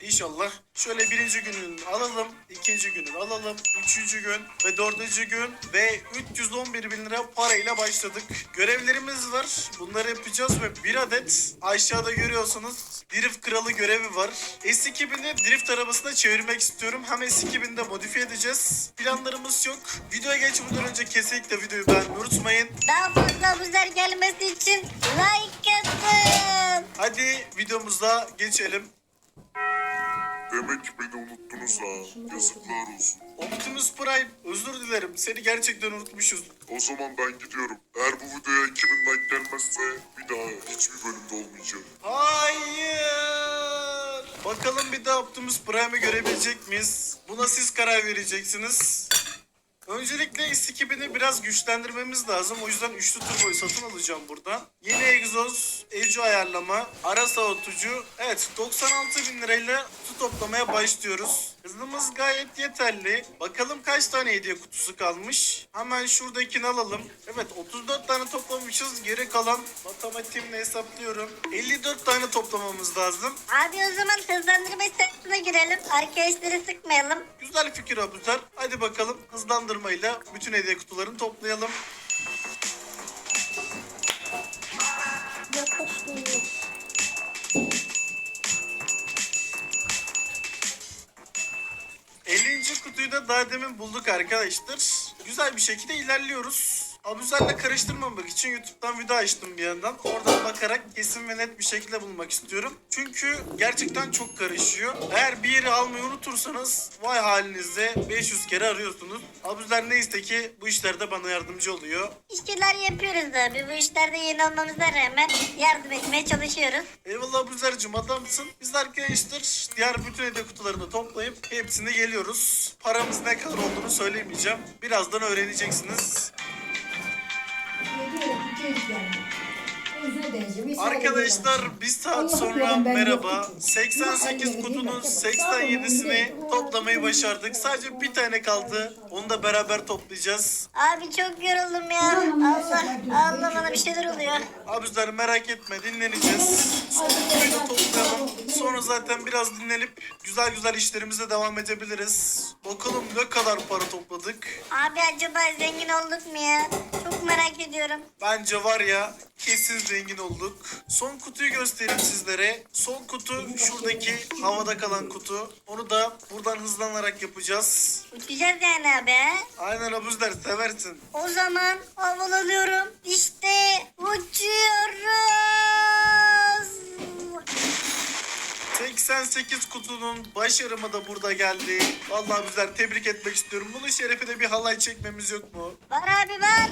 İnşallah. Şöyle birinci günün alalım. ikinci günün alalım. Üçüncü gün ve dördüncü gün ve 311 bin lira parayla başladık. Görevlerimiz var. Bunları yapacağız ve bir adet aşağıda görüyorsunuz Drift Kralı görevi var. S2000'i drift arabasına çevirmek istiyorum. Hem S2000'i de modifiye edeceğiz. Planlarımız yok. Videoya geçmeden önce kesinlikle videoyu beğenmeyi unutmayın. Daha fazla abuzlar gelmesi için like atın. Hadi videomuza geçelim. Demek ki beni unuttunuz ha. Yazıklar olsun. Optimus Prime özür dilerim. Seni gerçekten unutmuşuz. O zaman ben gidiyorum. Eğer bu videoya 2000 like gelmezse bir daha hiçbir bölümde olmayacağım. Hayır. Bakalım bir daha Optimus Prime'ı görebilecek miyiz? Buna siz karar vereceksiniz. Öncelikle S2000'i biraz güçlendirmemiz lazım. O yüzden üçlü turboyu satın alacağım buradan. Yeni egzoz, eco ayarlama, ara soğutucu. Evet 96 bin lirayla su toplamaya başlıyoruz. Hızımız gayet yeterli. Bakalım kaç tane hediye kutusu kalmış. Hemen şuradakini alalım. Evet 34 tane toplamışız. Geri kalan matematiğimle hesaplıyorum. 54 tane toplamamız lazım. Abi o zaman hızlandırma sırasına girelim. Arkadaşları sıkmayalım. Güzel fikir Abuzer. Hadi bakalım hızlandırmayla bütün hediye kutularını toplayalım. ...50. kutuyu da daha demin bulduk arkadaşlar. Güzel bir şekilde ilerliyoruz. Abuzer'le karıştırmamak için YouTube'dan video açtım bir yandan. Oradan bakarak kesin ve net bir şekilde bulmak istiyorum. Çünkü gerçekten çok karışıyor. Eğer bir yeri almayı unutursanız vay halinizde 500 kere arıyorsunuz. Abuzer neyse ki bu işlerde bana yardımcı oluyor. İşçiler yapıyoruz abi. Bu işlerde yeni olmamıza rağmen yardım etmeye çalışıyoruz. Eyvallah Abuzer'cim adamsın. Biz arkadaşlar diğer bütün hediye kutularını toplayıp hepsine geliyoruz. Paramız ne kadar olduğunu söylemeyeceğim. Birazdan öğreneceksiniz. Arkadaşlar bir saat sonra merhaba. 88 kutunun 87'sini toplamayı başardık. Sadece bir tane kaldı. Onu da beraber toplayacağız. Abi çok yoruldum ya. Allah Allah bana bir şeyler oluyor. Abuzlar merak etme dinleneceğiz. Son kutuyu da toplayalım. Zaten biraz dinlenip güzel güzel işlerimize devam edebiliriz. Bakalım ne kadar para topladık. Abi acaba zengin olduk mu ya? Çok merak ediyorum. Bence var ya kesin zengin olduk. Son kutuyu göstereyim sizlere. Son kutu şuradaki havada kalan kutu. Onu da buradan hızlanarak yapacağız. Uçacağız yani abi? Aynen abuzlar seversin. O zaman havalanıyorum. İşte uçuyoruz. 88 kutunun başarımı da burada geldi. Vallahi bizler tebrik etmek istiyorum. Bunun şerefine bir halay çekmemiz yok mu? Var abi var.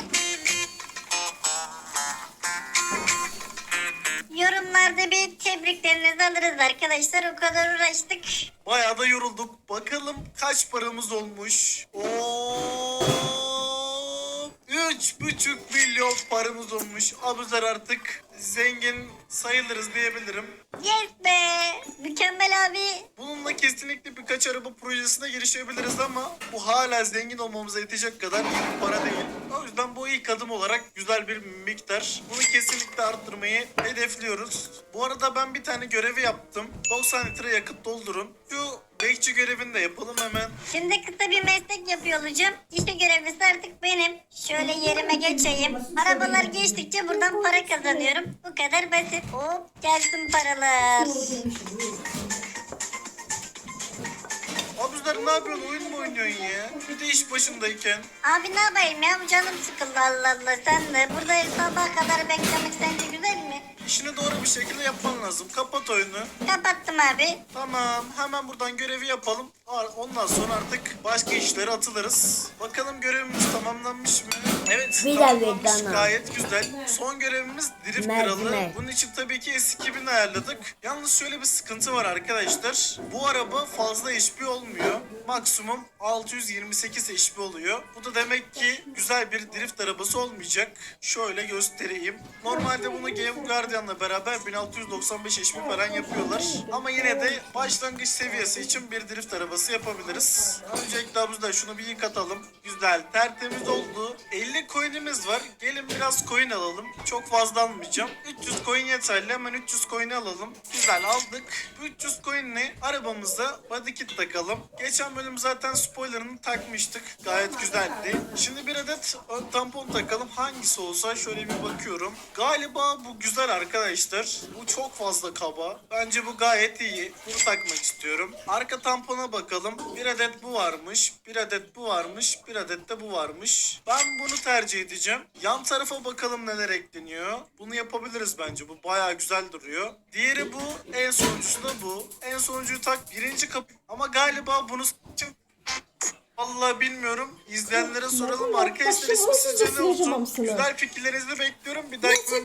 Yorumlarda bir tebriklerinizi alırız arkadaşlar. O kadar uğraştık. Bayağı da yorulduk. Bakalım kaç paramız olmuş. Oo, üç buçuk milyon paramız olmuş. Abuzer artık zengin sayılırız diyebilirim. Yes be. Mükemmel abi. Bununla kesinlikle birkaç araba projesine girişebiliriz ama bu hala zengin olmamıza yetecek kadar iyi bir para değil. O yüzden bu ilk adım olarak güzel bir miktar. Bunu kesinlikle arttırmayı hedefliyoruz. Bu arada ben bir tane görevi yaptım. 90 litre yakıt doldurun. Şu bekçi görevini de yapalım hemen. Şimdi kısa bir meslek yapıyor olacağım. İşte görevlisi artık benim. Şöyle yerime geçeyim. Arabalar geçtikçe buradan para kazanıyorum. Bu kadar basit. Hop gelsin paralar. Abuzlar ne yapıyorsun? Oyun mu oynuyorsun ya? Bir de iş başındayken. Abi ne yapayım ya bu canım sıkıldı Allah Allah sen de. Burada sabaha kadar beklemek sence güzel mi? İşini doğru bir şekilde yapman lazım. Kapat oyunu. Kapattım abi. Tamam hemen buradan görevi yapalım. Ondan sonra artık başka işlere atılırız. Bakalım görevimiz tamamlanmış mı? Evet Bir tamamlanmış dakika ana. gayet güzel. Son görevimiz Drift Mercimek. Kralı. Bunun için tabii ki S2000 ayarladık. Yalnız şöyle bir sıkıntı var arkadaşlar. Bu araba fazla HP olmuyor. Maksimum 628 HP oluyor. Bu da demek ki bir drift arabası olmayacak. Şöyle göstereyim. Normalde bunu Game Guardian medalyanla beraber 1695 HP falan yapıyorlar. Ama yine de başlangıç seviyesi için bir drift arabası yapabiliriz. Öncelikle abuzda şunu bir yıkatalım. Güzel tertemiz oldu. 50 coin'imiz var. Gelin biraz coin alalım. Çok fazla almayacağım. 300 coin yeterli. Hemen 300 coin alalım. Güzel aldık. Bu 300 coin'le arabamıza body kit takalım. Geçen bölüm zaten spoilerını takmıştık. Gayet güzeldi. Şimdi bir adet ön tampon takalım. Hangisi olsa şöyle bir bakıyorum. Galiba bu güzel arkadaşlar. Bu çok fazla kaba. Bence bu gayet iyi. Bunu takmak istiyorum. Arka tampona bakalım. Bir adet bu varmış. Bir adet bu varmış. Bir adet de bu varmış. Ben bunu tercih edeceğim. Yan tarafa bakalım neler ekleniyor. Bunu yapabiliriz bence. Bu bayağı güzel duruyor. Diğeri bu. En sonuncusu da bu. En sonuncuyu tak. Birinci kapı. Ama galiba bunu için Vallahi bilmiyorum. İzleyenlere soralım. Arkadaşlar ismi sizce ne olsun? Güzel fikirlerinizi bekliyorum. Bir dahaki